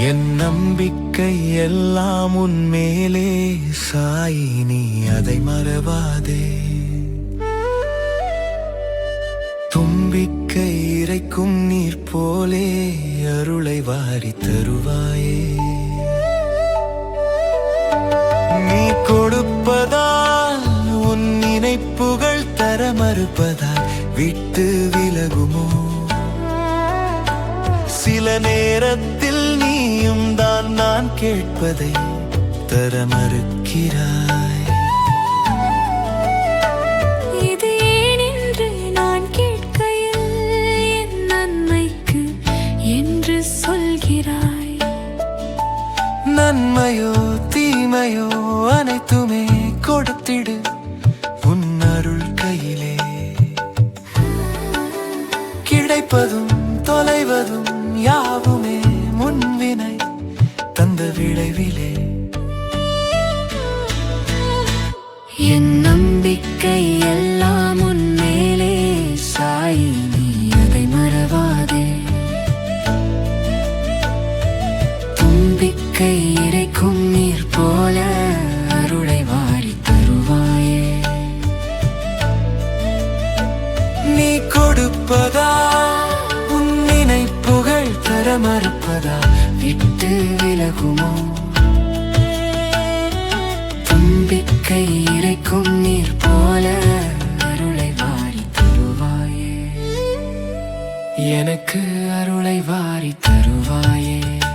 என் நம்பிக்கை எல்லாம் உன்மேலே சாயி நீ அதை மறவாதே. தும்பிக்கை இறைக்கும் நீர் போலே அருளை வாரி தருவாயே. நீ கொடுப்பதால் உன் நினைப்புகள் தர மறுப்பதால் விட்டு விலகுமோ? சில நேரத்தில் நீயும் தான் நான் கேட்பதை தர மறுக்கிறாய். இது ஏனென்று நான் கேட்கையில் என் நன்மைக்கு என்று சொல்கிறாய். நன்மையோ தீமையோ அனைத்துமே கொடுத்திடு உன் அருள் கையிலே. கிடைப்பதும் தொலைவதும் யாவுமே முன்வினை தந்த விளைவிலே. என் நம்பிக்கை எல்லாம் உன்மேலே சாயி நீ அதை மறவாதே. தும்பிக்கை மறுப்பதா? விட்டு விலகுமோ? தும்பிக்கை இறைக்கும் நீர் போல அருளை வாரி தருவாயே. எனக்கு அருளை வாரி தருவாயே.